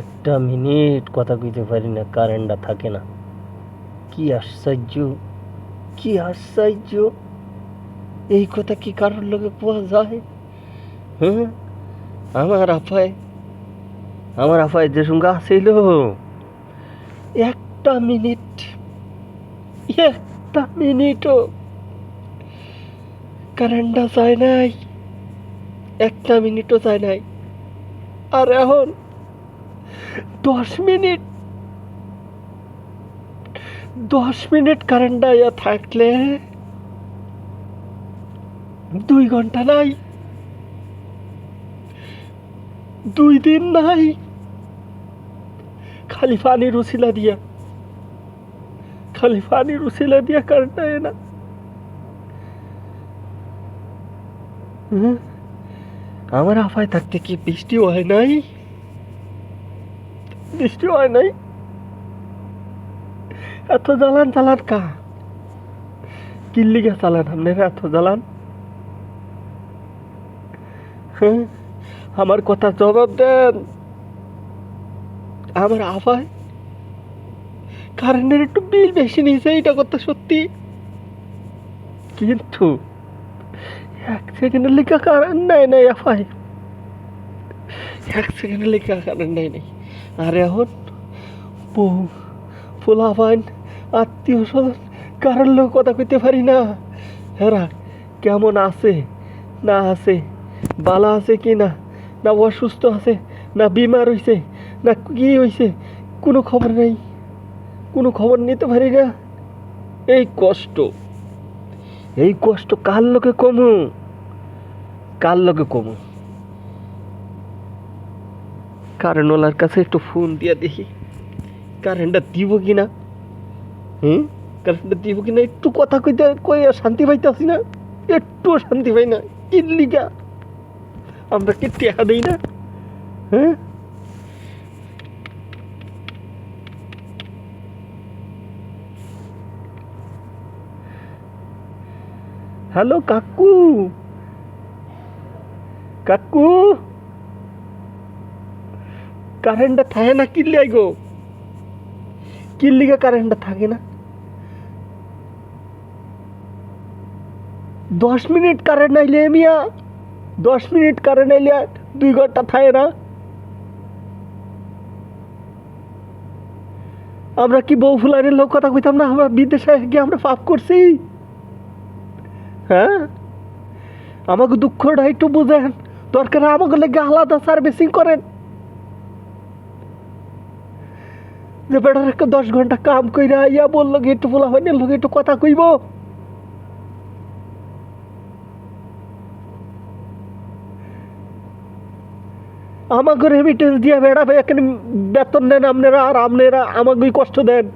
একটা মিনিট কথা কইতে পারি না, কারেন্টটা থাকে না। কি আশ্চর্য কি আশ্চর্য। এই কথা কি কারোর লোকে পাওয়া যায়? হ্যাঁ আমার আপায় আমার আপায় যে সঙ্গে আসিল একটা মিনিট, একটা মিনিটও কারেন্টটা যায় নাই, একটা মিনিটও যায় নাই। আর এখন দশ মিনিট। দশ মিনিট কারেন্ট ইয়া থাকলে দুই ঘণ্টা নাই। দুই দিন নাই। খালি পানির উসিলা দিয়া। খালি পানির উসিলা দিয়া কারেন্ট আয় না। হুম? আমার আফায় থাকতে কি বৃষ্টি হয় নাই? বৃষ্টি হয় নাই? এত জ্বালান জ্বালান কা কিল্লিগা চালান আপনারা এত জ্বালান? হ্যাঁ আমার কথা জবাব দেন। আমার আফায় কারেন্টের একটু বিল বেশি নিয়েছে এটা কথা সত্যি? কিন্তু এক সেকেন্ডের লেখা কারেন্ট নেয় নাই আফায় এক সেকেন্ডের লেখা কারেন্ট নাই আর এখন বউ পোলাপান আত্মীয় স্বজন কারোর লোক কথা কইতে পারি না হেরা কেমন আছে না আছে বালা আছে কি না না অসুস্থ আছে না বিমার হইছে না কি হইছে কোনো খবর নেই কোনো খবর নিতে পারি না এই কষ্ট এই কষ্ট কার লোকে কমু কার লোকে কমু কারেন্টওয়ালার কাছে একটু ফোন দিয়ে দেখি। কারেন্টটা দিব কি না হুম? কারেন্টটা দিব কি না একটু কথা কইতে কই আর শান্তি পাইতেছি না। একটু শান্তি পাই না। কি আমরা কি টেহা দেই না? হ্যাঁ? হ্যালো, কাকু? কাকু? কারেন্টটা থাকে না কিনলে আইগো। কিল্লিগা কারেন্টটা থাকে না। দশ মিনিট কারেন্ট আইলে মিয়া, দশ মিনিট কারেন্ট আইলে দুই ঘণ্টা থাকে না। আমরা কি বউ ফুলারের লোক কথা কইতাম না? আমরা বিদেশে গিয়ে আমরা পাপ করছি। হ্যাঁ? আমাকে দুঃখটা একটু বুঝেন। দরকার আমাকে লেগে আলাদা সার্ভিসিং করেন। যে বেটার একটা দশ ঘণ্টা কাম কইরা ইয়া বলল কি একটু বলা হয়নি লোক একটু কথা কইব? আমাকে রেমিটেন্স দিয়া ভাই, এখানে বেতন নেন আপনারা আর আপনারা আমাকে কষ্ট দেন।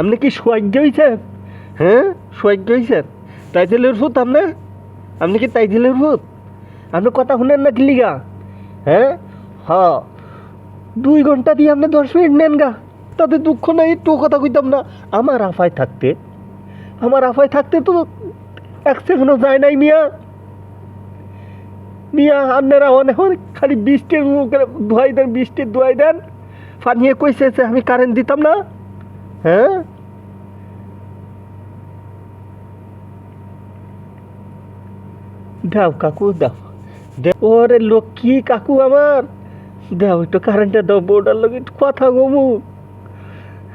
আপনি কি সৌভাগ্য হয়েছেন হ্যাঁ সৌভাগ্য হয়েছেন তাইজেলের ভূত আপনি? আপনি কি তাইজেলের ভূত? আপনি কথা শুনেন না কিলিগা হ্যাঁ? হ্যাঁ। দুই ঘণ্টা দিয়ে আপনি দশ মিনিট নেন গা। তাতে দুঃখ নাই একটু কথা কইতাম না। আমার আফায় থাকতে, আমার আফায় থাকতে তো এক সেকেন্ডও যায় নাই মিয়া। মিয়া, আপনারা অনেক খালি বৃষ্টির মুখে ধোয়াই দেন, বৃষ্টির ধোয়াই দেন। ফানিয়ে কইছে যে আমি কারেন্ট দিতাম না। হ্যাঁ? দাও কাকু, দাও। ওরে লক্ষ্মী কাকু আমার। দাও একটু কারেন্টটা দাও বোর্ডার লোক একটু কথা কমু।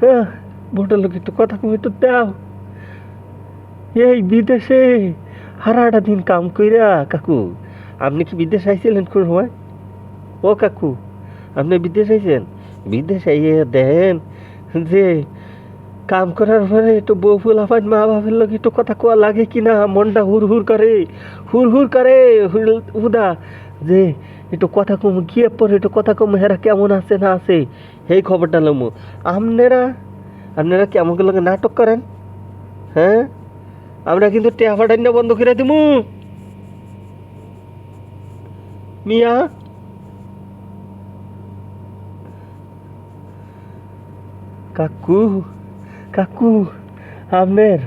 হ্যাঁ বোর্ডার লোক একটু কথা কমু, একটু দাও। এই বিদেশে হারাটা দিন কাম কইরা, কাকু, আপনি কি বিদেশ আইছিলেন কোন সময়? ও কাকু, আপনি বিদেশ আইছেন? বিদেশ আইয়ে দেন যে, কাম করার পরে একটু বউ ফুলাফান মা বাপের লোক একটু কথা কোয়া লাগে কি না মনটা হুর হুর করে হুর হুর করে হুদা যে একটু কথা কম, গিয়ে পর একটু কথা কম, হেরা কেমন আছে না আছে এই খবরটা লমু। আপনারা আপনারা কি আমাকে নাটক করেন? হ্যাঁ? আমরা কিন্তু টেহা ফাটাইনা বন্ধ করে দিমু। মিয়া? কাকু কাকু, আপনার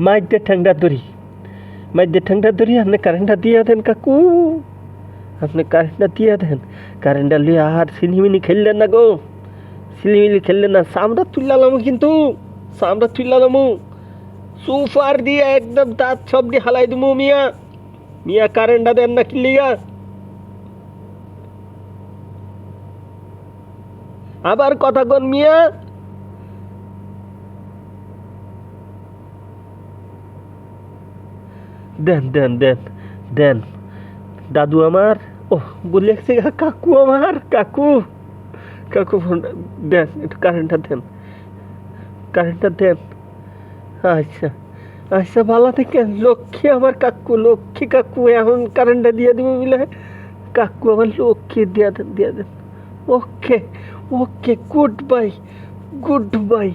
মাইদের ঠ্যাংটা ধরি মাইদের ঠ্যাংটা ধরি আপনি কারেন্টটা দিয়ে দেন, কাকু। আপনি কারেন্টটা দিয়ে দেন। কারেন্টটা লিয়ে আর সিনিমিনি খেললেন না গো। সিনিমিনি খেললেন না সামরা তুললাম কিন্তু সামরা তুললাম সুপার দিয়ে একদম দাঁত সব দিয়ে হালাই দিমু মিয়া। মিয়া কারেন্টটা দেন না কিলিগা আবার কথা কোন মিয়া। দেন দেন দেন দেন। দাদু আমার ও বলে গেছে কাকু আমার, কাকু। কাকু দেন একটু কারেন্টটা দেন। কারেন্টটা দেন। আচ্ছা আচ্ছা ভালো থেকে লক্ষ্মী আমার কাকু, লক্ষ্মী কাকু, এখন কারেন্টটা দিয়ে দেবো বলে। কাকু আমার লক্ষ্মী, দিয়ে দেন দিয়ে দেন। Okay okay good bye good bye